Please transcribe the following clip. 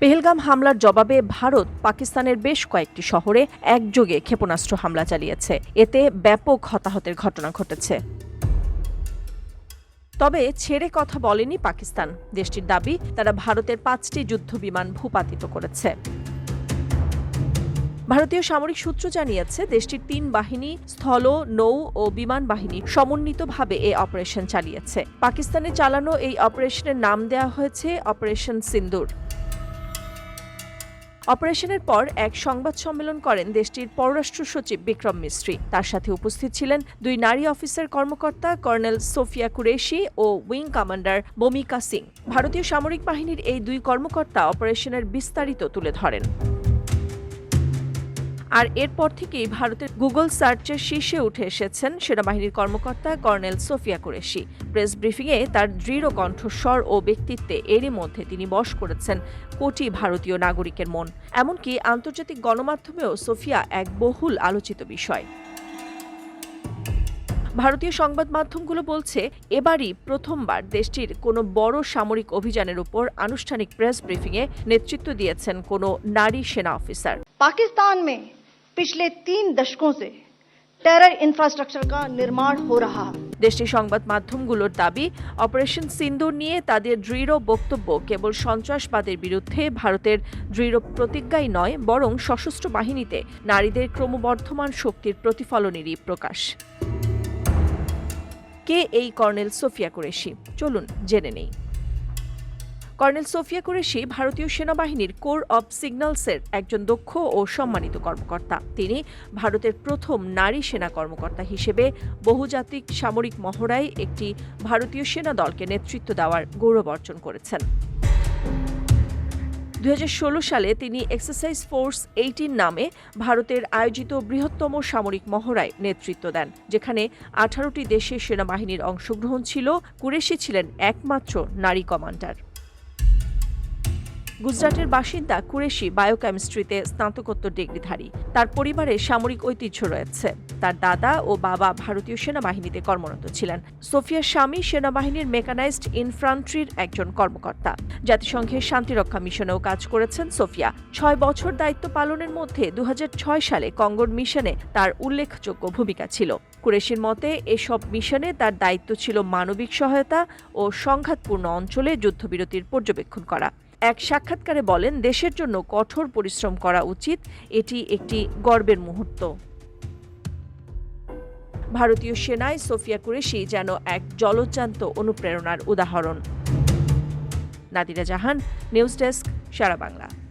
পেহেলগাম হামলার জবাবে ভারত পাকিস্তানের বেশ কয়েকটি শহরে একযোগে ক্ষেপণাস্ত্র হামলা চালিয়েছে। এতে ব্যাপক হতাহতের ঘটনা ঘটেছে। তবে ছেড়ে কথা বলেনি পাকিস্তান। দেশটির দাবি, তারা ভারতের পাঁচটি যুদ্ধ বিমান ভূপাতিত করেছে। ভারতীয় সামরিক সূত্র জানিয়েছে, দেশটির তিন বাহিনী, স্থল, নৌ ও বিমান বাহিনী সমন্বিতভাবে এই অপারেশন চালিয়েছে। পাকিস্তানে চালানো এই অপারেশনের নাম দেওয়া হয়েছে অপারেশন সিন্দুর। অপারেশনের পর এক সংবাদ সম্মেলন করেন দেশটির পররাষ্ট্র সচিব বিক্রম মিস্ত্রি। তার সাথে উপস্থিত ছিলেন দুই নারী অফিসার কর্মকর্তা কর্নেল সোফিয়া কুরেশি ও উইং কমান্ডার বমিকা সিং। ভারতীয় সামরিক বাহিনীর এই দুই কর্মকর্তা অপারেশনের বিস্তারিত তুলে ধরেন। আর এরপর থেকেই ভারতের গুগল সার্চের শীর্ষে উঠে এসেছেন সেনাবাহিনীর কর্মকর্তা কর্নেল সোফিয়া কুরেশি। প্রেস ব্রিফিংয়ে তার দৃঢ় কণ্ঠস্বর ও ব্যক্তিত্বে এরই মধ্যে তিনি বস করেছেন কোটি ভারতীয় নাগরিকের মন। এমনকি আন্তর্জাতিক গণমাধ্যমেও সোফিয়া এক বহুল আলোচিত বিষয়। ভারতীয় সংবাদ মাধ্যমগুলো বলছে, এবারই প্রথমবার দেশটির কোনো বড় সামরিক অভিযানের উপর আনুষ্ঠানিক প্রেস ব্রিফিংয়ে নেতৃত্ব দিয়েছেন কোনো নারী সেনা অফিসার। পাকিস্তান पिछले तीन दशकों से टेरर इंफ्रास्ट्रक्चर का निर्माण हो रहा है দেশটির সংবাদ মাধ্যমগুলোর দাবি অপারেশন সিন্দুর নিয়ে তাদের দৃঢ় বক্তব্য কেবল সন্ত্রাসবাদের বিরুদ্ধে ভারতের দৃঢ় প্রতিজ্ঞাই নয় বরং সশস্ত্র বাহিনীতে নারীদের ক্রমবর্ধমান শক্তির প্রতিফলনেরই প্রকাশ কে এই কর্নেল সোফিয়া কুরেশি চলুন জেনে নেই কর্নেল সোফিয়া কুরেশি ভারতীয় সেনাবাহিনীর কোর অব সিগন্যালসের একজন দক্ষ ও সম্মানিত কর্মকর্তা। তিনি ভারতের প্রথম নারী সেনা কর্মকর্তা হিসেবে বহুজাতিক সামরিক মহড়ায় একটি ভারতীয় সেনা দলকে নেতৃত্ব দেওয়ার গৌরব অর্জন করেছেন। দু হাজার ষোলো সালে তিনি এক্সারসাইজ ফোর্স এইটিন নামে ভারতের আয়োজিত বৃহত্তম সামরিক মহড়ায় নেতৃত্ব দেন, যেখানে আঠারোটি দেশের সেনাবাহিনীর অংশগ্রহণ ছিল। কুরেশি ছিলেন একমাত্র নারী কমান্ডার। গুজরাটের বাসিন্দা কুরেশি বায়োকেমিস্ট্রিতে স্নাতকোত্তর ডিগ্রিধারী। তার পরিবারে সামরিক ঐতিহ্য রয়েছে। তার দাদা ও বাবা ভারতীয় সেনাবাহিনীতে কর্মরত ছিলেন। সোফিয়ার স্বামী সেনাবাহিনীর মেকানাইজড ইনফ্রান্ট্রির একজন কর্মকর্তা। জাতিসংঘের শান্তিরক্ষা মিশনেও কাজ করেছেন সোফিয়া। ছয় বছর দায়িত্ব পালনের মধ্যে দু হাজার ছয় সালে কঙ্গোর মিশনে তার উল্লেখযোগ্য ভূমিকা ছিল। কুরেশির মতে, এসব মিশনে তার দায়িত্ব ছিল মানবিক সহায়তা ও সংঘাতপূর্ণ অঞ্চলে যুদ্ধবিরতির পর্যবেক্ষণ করা। এক সাক্ষাৎকারে বলেন, দেশের জন্য কঠোর পরিশ্রম করা উচিত। এটি একটি গর্বের মুহূর্ত। ভারতীয় সেনায় সোফিয়া কুরেশি যেন এক জলজান্ত অনুপ্রেরণার উদাহরণ। Nadira Jahan, news desk, Sara Bangla.